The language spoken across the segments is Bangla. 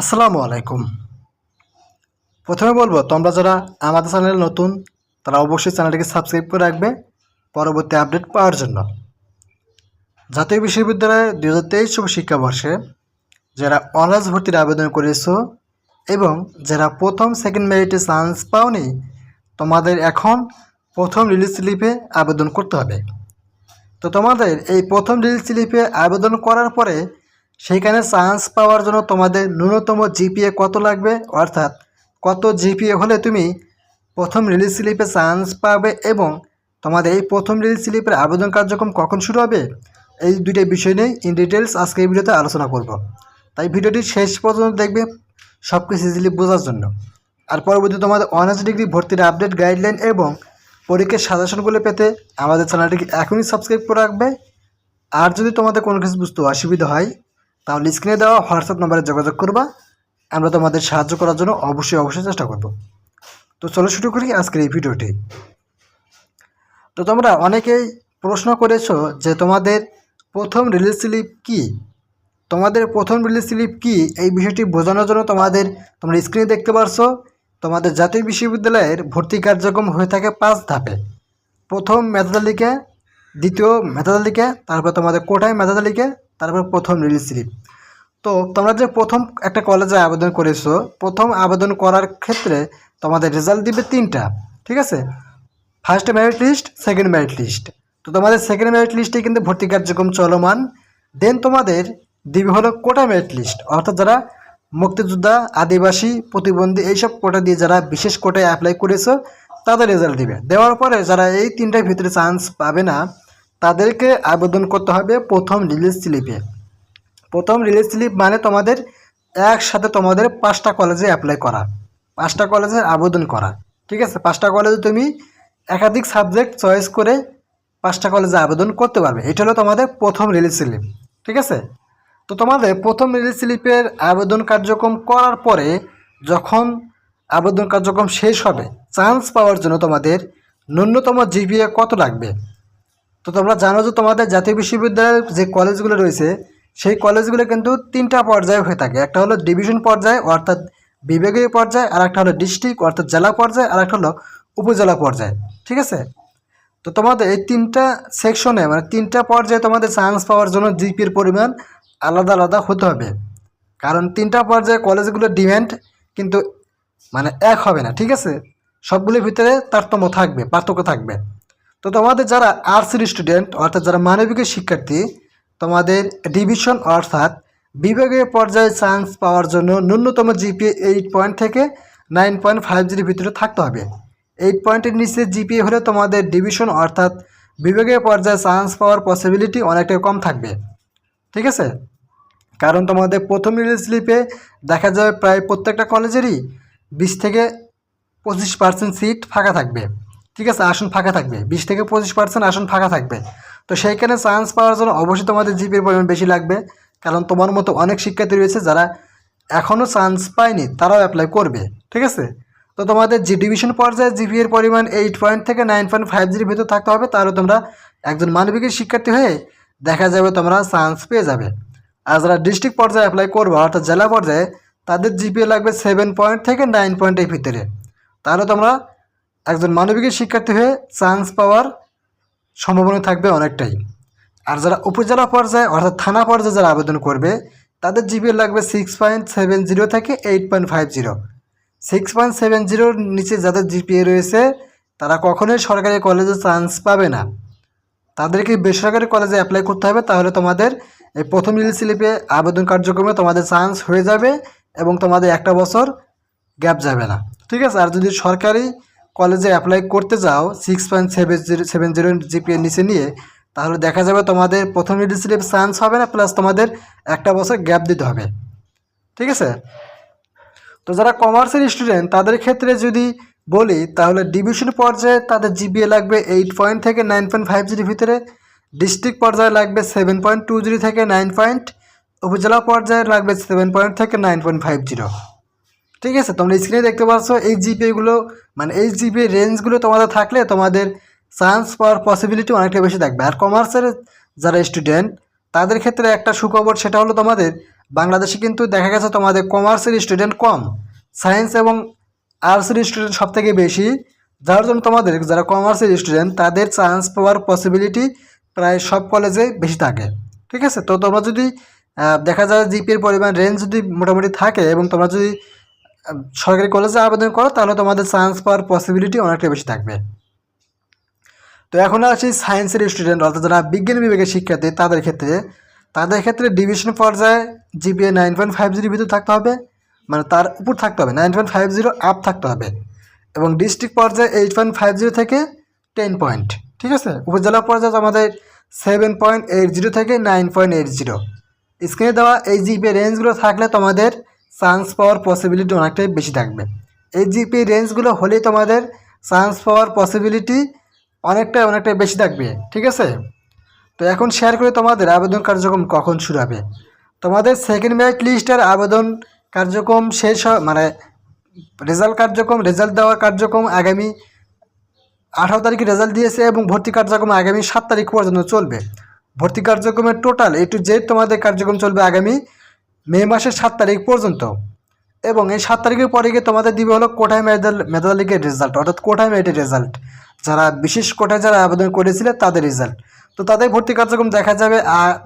আসসালামু আলাইকুম। প্রথমে বলব, তোমরা যারা আমাদের চ্যানেল নতুন, তারা অবশ্যই চ্যানেলটিকে সাবস্ক্রাইব করে রাখবে পরবর্তী আপডেট পাওয়ার জন্য। জাতীয় বিশ্ববিদ্যালয়ে দু হাজার তেইশ শিক্ষাবর্ষে যারা অনার্স ভর্তির আবেদন করেছ এবং যারা প্রথম সেকেন্ড মেরিটে চান্স পাওনি, তোমাদের এখন প্রথম রিলিজ স্লিপে আবেদন করতে হবে। তো তোমাদের এই প্রথম রিলিজ স্লিপে আবেদন করার পরে সেইখানে চান্স পাওয়ার জন্য তোমাদের ন্যূনতম জিপিএ কত লাগবে? অর্থাৎ কত জিপিএ হলে তুমি প্রথম রিলিজ স্লিপে চান্স পাবে এবং তোমাদের এই প্রথম রিলিজ স্লিপের আবেদন কার্যক্রম কখন শুরু হবে? এই দুইটা বিষয় নিয়ে ইন ডিটেলস আজকে এই ভিডিওতে আলোচনা করব। তাই ভিডিওটি শেষ পর্যন্ত দেখবে সব কিছু ইজিলি বোঝার জন্য। আর পরবর্তী তোমাদের অনার্স ডিগ্রি ভর্তির আপডেট গাইডলাইন এবং পরীক্ষার সাজেশনগুলো পেতে আমাদের চ্যানেলটিকে এখনই সাবস্ক্রাইব করে রাখবে। আর যদি তোমাদের কোনো কিছু বুঝতে অসুবিধা হয় তাহলে স্ক্রিনে দেওয়া হোয়াটসঅ্যাপ নম্বরে যোগাযোগ করবা। আমরা তোমাদের সাহায্য করার জন্য অবশ্যই অবশ্যই চেষ্টা করব। তো চলো শুরু করি আজকের এই ভিডিওটি। তো তোমরা অনেকেই প্রশ্ন করেছ যে তোমাদের প্রথম রিলিজ স্লিপ কী? তোমাদের প্রথম রিলিজ স্লিপ কী? এই বিষয়টি বোঝানোর জন্য তোমাদের, তোমরা স্ক্রিনে দেখতে পারছ, তোমাদের জাতীয় বিশ্ববিদ্যালয়ের ভর্তি কার্যক্রম হয়ে থাকে পাঁচ ধাপে। প্রথম মেধা তালিকা দ্বিতীয় মেধা তালিকা তারপর তোমাদের কোটায় মেধা তালিকা তারপর প্রথম রিলিজ স্লিপ তো তোমরা যে প্রথম একটা কলেজে আবেদন করেছ, প্রথম আবেদন করার ক্ষেত্রে তোমাদের রেজাল্ট দিবে তিনটা, ঠিক আছে? First merit list second merit list তো তোমাদের সেকেন্ড মেরিট লিস্টে কিন্তু ভর্তি কার্যক্রম চলমান। দেন তোমাদের দিবে হলো কোটা মেরিট লিস্ট অর্থাৎ যারা মুক্তিযোদ্ধা, আদিবাসী, প্রতিবন্ধী এইসব কোটা দিয়ে যারা বিশেষ কোটায় অ্যাপ্লাই করেছ, তাদের রেজাল্ট দিবে। দেওয়ার পরে যারা এই তিনটার ভিতরে চান্স পাবে না তাদেরকে আবেদন করতে হবে প্রথম রিলিজ স্লিপে প্রথম রিলিজ স্লিপ মানে তোমাদের একসাথে তোমাদের পাঁচটা কলেজে অ্যাপ্লাই করা, পাঁচটা কলেজে আবেদন করা, ঠিক আছে? পাঁচটা কলেজে তুমি একাধিক সাবজেক্ট চয়েস করে পাঁচটা কলেজে আবেদন করতে পারবে। এটা হলো তোমাদের প্রথম রিলিজ স্লিপ ঠিক আছে? তো তোমাদের প্রথম রিলিজ স্লিপের আবেদন কার্যক্রম করার পরে যখন আবেদন কার্যক্রম শেষ হবে চান্স পাওয়ার জন্য তোমাদের ন্যূনতম জিপিএ কত লাগবে? তো তোমরা জানো যে তোমাদের জাতীয় বিশ্ববিদ্যালয়ের যে কলেজগুলো রয়েছে, সেই কলেজগুলো কিন্তু তিনটা পর্যায়ে হয়ে থাকে। একটা হলো ডিভিশন পর্যায়ে, অর্থাৎ বিভাগীয় পর্যায়ে, আর একটা হলো ডিস্ট্রিক্ট, অর্থাৎ জেলা পর্যায়ে, আর একটা হলো উপজেলা পর্যায়ে। ঠিক আছে? তো তোমাদের এই তিনটা সেকশনে মানে তিনটা পর্যায়ে তোমাদের চান্স পাওয়ার জন্য জিপির পরিমাণ আলাদা আলাদা হতে হবে। কারণ তিনটা পর্যায়ে কলেজগুলোর ডিমান্ড কিন্তু মানে এক হবে না। ঠিক আছে? সবগুলোর ভিতরে তারতম্য থাকবে, পার্থক্য থাকবে। তো তোমাদের যারা আর্টসের স্টুডেন্ট অর্থাৎ যারা মানবিকের শিক্ষার্থী, তোমাদের ডিভিশন অর্থাৎ বিভাগীয় পর্যায়ে চান্স পাওয়ার জন্য ন্যূনতম জিপিএ এইট পয়েন্ট থেকে নাইন পয়েন্ট ফাইভ জির ভিতরে থাকতে হবে। এইট পয়েন্টের নিচে জিপিএ হলে তোমাদের ডিভিশন অর্থাৎ বিভাগীয় পর্যায়ে চান্স পাওয়ার পসিবিলিটি অনেকটাই কম থাকবে। ঠিক আছে? কারণ তোমাদের প্রথম রিলিজ স্লিপে দেখা যাবে প্রায় প্রত্যেকটা কলেজেরই বিশ থেকে পঁচিশ পার্সেন্ট সিট ফাঁকা থাকবে। ঠিক আছে, আসন ফাঁকা থাকবে। বিশ থেকে পঁচিশ পার্সেন্ট আসন ফাঁকা থাকবে। তো সেইখানে চান্স পাওয়ার জন্য অবশ্যই তোমাদের জিপির পরিমাণ বেশি লাগবে। কারণ তোমার মতো অনেক শিক্ষার্থী রয়েছে যারা এখনও চান্স পায়নি, তারাও অ্যাপ্লাই করবে। ঠিক আছে? তো তোমাদের জি ডিভিশন পর্যায়ে জিপি এর পরিমাণ এইট পয়েন্ট থেকে নাইন পয়েন্ট ফাইভ জির ভিতর থাকতে হবে। তাহলে তোমরা একজন মানবিকের শিক্ষার্থী হয়ে দেখা যাবে তোমরা চান্স পেয়ে যাবে। আর যারা ডিস্ট্রিক্ট পর্যায়ে অ্যাপ্লাই করবে, অর্থাৎ জেলা পর্যায়ে, তাদের জিপিএ লাগবে সেভেন পয়েন্ট থেকে নাইন পয়েন্টের ভিতরে। তাহলে তোমরা একজন মানবিকের শিক্ষার্থী হয়ে চান্স পাওয়ার সম্ভাবনা থাকবে অনেকটাই। আর যারা উপজেলা পর্যায়ে অর্থাৎ থানা পর্যায়ে যারা আবেদন করবে, তাদের জিপিএ লাগবে সিক্স পয়েন্ট সেভেন জিরো থেকে eight point five zero six point seven জিরোর নিচে যাদের জিপিএ রয়েছে, তারা কখনোই সরকারি কলেজে চান্স পাবে না। তাদেরকে বেসরকারি কলেজে অ্যাপ্লাই করতে হবে, তাহলে তোমাদের এই প্রথম রিলিজ স্লিপে আবেদন কার্যক্রমে তোমাদের চান্স হয়ে যাবে এবং তোমাদের একটা বছর গ্যাপ যাবে না। ঠিক আছে? আর যদি সরকারি কলেজে অ্যাপ্লাই করতে যাও six point seven zero seven zero নিচে নিয়ে, তাহলে দেখা যাবে তোমাদের প্রথম স্লিপ চান্স হবে না প্লাস তোমাদের একটা বছর গ্যাপ দিতে হবে। ঠিক আছে? তো যারা কমার্সের স্টুডেন্ট তাদের ক্ষেত্রে যদি বলি, তাহলে ডিভিশন পর্যায়ে তাদের জিপিএ লাগবে এইট পয়েন্ট থেকে নাইন পয়েন্ট ফাইভ জির ভিতরে ডিস্ট্রিক্ট পর্যায়ে লাগবে সেভেন পয়েন্ট টু জিরো থেকে নাইন পয়েন্ট উপজেলা পর্যায়ে লাগবে সেভেন পয়েন্ট থেকে নাইন পয়েন্ট ফাইভ জিরো ঠিক আছে, তোমরা স্ক্রিনে দেখতে পাচ্ছ এই জিপিএগুলো মানে এই জিপিএ রেঞ্জগুলো তোমাদের থাকলে তোমাদের চান্স পাওয়ার পসিবিলিটি অনেকটা বেশি থাকবে। আর কমার্সের যারা স্টুডেন্ট তাদের ক্ষেত্রে একটা সুখবর সেটা হলো তোমাদের, বাংলাদেশে কিন্তু দেখা গেছে তোমাদের কমার্সের স্টুডেন্ট কম। সায়েন্স এবং আর্টসের স্টুডেন্ট সব থেকে বেশি। যার জন্য তোমাদের, যারা কমার্সের স্টুডেন্ট তাদের চান্স পাওয়ার পসিবিলিটি প্রায় সব কলেজে বেশি থাকে। ঠিক আছে, তো তোমরা যদি দেখা যায় জিপির পরিমাণ রেঞ্জ যদি মোটামুটি থাকে এবং তোমরা যদি সরকারি কলেজে আবেদন করো, তাহলে তোমাদের চান্স পাওয়ার পসিবিলিটি অনেকটা বেশি থাকবে। তো এখন আসি সায়েন্সের স্টুডেন্ট অর্থাৎ যারা বিজ্ঞান বিভাগের শিক্ষার্থী, তাদের ক্ষেত্রে। তাদের ক্ষেত্রে ডিভিশন পর্যায়ে জিপিএ নাইন পয়েন্ট ফাইভ জিরোর ভিতরে থাকতে হবে মানে তার উপর থাকতে হবে nine point five zero up থাকতে হবে। এবং ডিস্ট্রিক্ট পর্যায়ে এইট পয়েন্ট ফাইভ জিরো থেকে টেন পয়েন্ট ঠিক আছে? উপজেলা পর্যায়ে আমাদের সেভেন পয়েন্ট এইট জিরো থেকে নাইন পয়েন্ট এইট জিরো স্ক্রিনে দেওয়া এই জিপিএ রেঞ্জগুলো থাকলে তোমাদের চান্স পাওয়ার পসিবিলিটি অনেকটাই বেশি থাকবে। এই জিপিএ রেঞ্জগুলো হলেই তোমাদের চান্স পাওয়ার পসিবিলিটি অনেকটাই অনেকটাই বেশি থাকবে, ঠিক আছে? তো এখন শেয়ার করে তোমাদের আবেদন কার্যক্রম কখন শুরু হবে। তোমাদের সেকেন্ড মেরিট লিস্টের আবেদন কার্যক্রম শেষ মানে রেজাল্ট কার্যক্রম রেজাল্ট দেওয়ার কার্যক্রম আগামী আঠারো তারিখে রেজাল্ট দিয়েছে এবং ভর্তি কার্যক্রম আগামী সাত তারিখ পর্যন্ত চলবে। ভর্তি কার্যক্রমের টোটাল এ টু জেড তোমাদের কার্যক্রম চলবে আগামী মে মাসের সাত তারিখ পর্যন্ত। এবং এই সাত তারিখের পরে গিয়ে তোমাদের দিবে হলো কোটায় মেধাল মেধালিকের রেজাল্ট অর্থাৎ কোটায় মেরিটের রেজাল্ট যারা বিশেষ কোটায় যারা আবেদন করেছিলে তাদের রেজাল্ট তো তাদের ভর্তি কার্যক্রম দেখা যাবে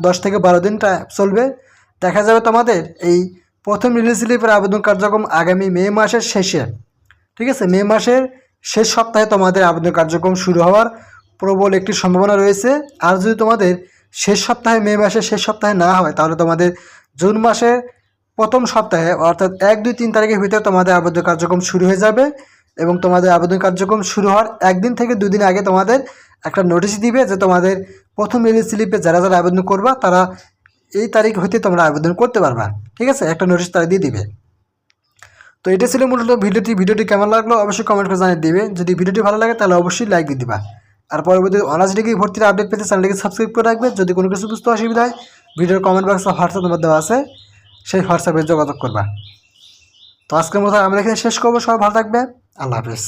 দশ থেকে বারো দিনটা চলবে। দেখা যাবে তোমাদের এই প্রথম রিলিজ স্লিপের আবেদন কার্যক্রম আগামী মে মাসের শেষে। ঠিক আছে? মে মাসের শেষ সপ্তাহে তোমাদের আবেদন কার্যক্রম শুরু হওয়ার প্রবল একটি সম্ভাবনা রয়েছে। আর যদি তোমাদের শেষ সপ্তাহে, মে মাসের শেষ সপ্তাহে না হয়, তাহলে তোমাদের জুন মাসের প্রথম সপ্তাহে, অর্থাৎ এক, দুই, তিন তারিখের ভিতরে তোমাদের আবেদন কার্যক্রম শুরু হয়ে যাবে এবং তোমাদের আবেদন কার্যক্রম শুরু হওয়ার একদিন থেকে দুদিন আগে তোমাদের একটা নোটিশ দিবে যে তোমাদের প্রথম রিলিজ স্লিপে যারা যারা আবেদন করবা, তারা এই তারিখ হইতে তোমরা আবেদন করতে পারবা। ঠিক আছে? একটা নোটিশ তারা দিয়ে দিবে। তো এটা ছিল মূলত ভিডিওটি। ভিডিওটি কেমন লাগল অবশ্যই কমেন্ট করে জানিয়ে দিবে। যদি ভিডিওটি ভালো লাগে তাহলে অবশ্যই লাইক দিয়ে দিবা। আর পরবর্তী অনার্স ডিগ্রি ভর্তির আপডেট পেতে চ্যানেলটিকে সাবস্ক্রাইব করে রাখবে। যদি কোনো কিছু বুঝতে অসুবিধা হয় ভিডিওর কমেন্ট বক্সে হোয়াটসঅ্যাপ মধ্যে দেওয়া আছে, সেই হোয়াটসঅ্যাপে যোগাযোগ করবা। তো আজকের মতো আমরা এখানে শেষ করব, সবাই ভালো থাকবে আল্লাহ হাফিজ।